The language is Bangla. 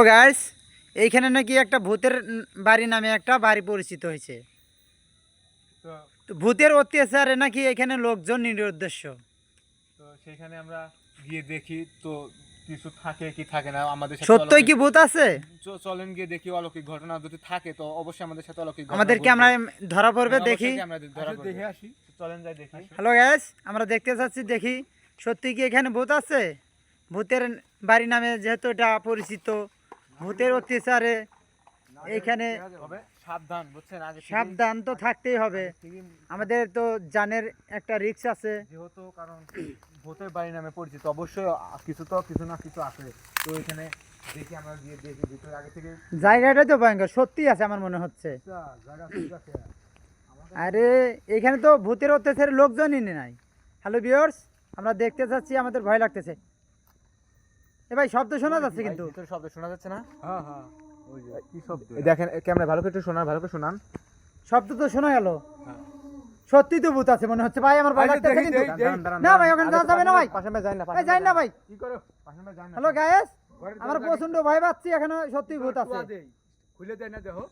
তো গাইস এইখানে নাকি একটা ভূতের বাড়ি নামে একটা বাড়ি পরিচিত হয়েছে। ভূতের অত্যাচারে নাকি এখানে লোকজন নিরুদ্দেশ্য। তো সেখানে আমরা গিয়ে দেখি তো কিছু থাকে কি থাকে না আমাদের সত্যই কি ভূত আছে? চলেন গিয়ে দেখি অলৌকিক ঘটনা যদি থাকে তো অবশ্যই আমাদের সাথে অলৌকিক ঘটনা আমাদেরকে আমরা ধরা পড়বে? হ্যাঁ, দেখি। কি আমরা ধরা পড়বে। দেখে আসি। চলেন যাই দেখি। হ্যালো গ্যাস আমরা দেখতে চাচ্ছি দেখি। সত্যি কি এখানে ভূত আছে? ভূতের বাড়ি নামে যেহেতু এটা পরিচিত ভূতের অত্যাচারে এখানে সাবধান বুঝছেন? আগে সাবধান তো থাকতেই হবে। আমাদের তো জানের একটা রিস্ক আছে। যেহেতু কারণ ভূতের বাড়ি নামে পরিচিত অবশ্যই কিছু তো কিছু না কিছু আছে। তো এখানে দেখি আমরা গিয়ে দেখি ভিতরে আগে থেকে জায়গাটাই তো ভয়ঙ্কর সত্যি আছে আমার মনে হচ্ছে। জায়গা ঠিক আছে। আরে এখানে তো ভূতের অত্যাচারে লোকজনই নাই। হ্যালো বিয়ার্স আমরা দেখতে চাচ্ছি আমাদের ভয় লাগতেছে। এ ভাই শব্দ শোনা যাচ্ছে কিন্তু। ভিতরে শব্দ শোনা যাচ্ছে না? হ্যাঁ হ্যাঁ। ওই যে কি শব্দ দেখেন ক্যামেরা ভালো করে একটু শোনান ভালো করে শোনান। শব্দ তো শোনা গেল। হ্যাঁ। সত্যি তো ভূত আছে মনে হচ্ছে ভাই আমার কিন্তু দাঁড়ান, না ভাই ওখানে যাওয়া যাবে না ভাই। পাশে ভাই যাই না ভাই যাই না ভাই। কি করো? পাশে ভাই যাই না। Hello guys? আমার প্রচণ্ড ভয় পাচ্ছি এখানে সত্যি ভূত আছে। খুলে দেয় না দেখো।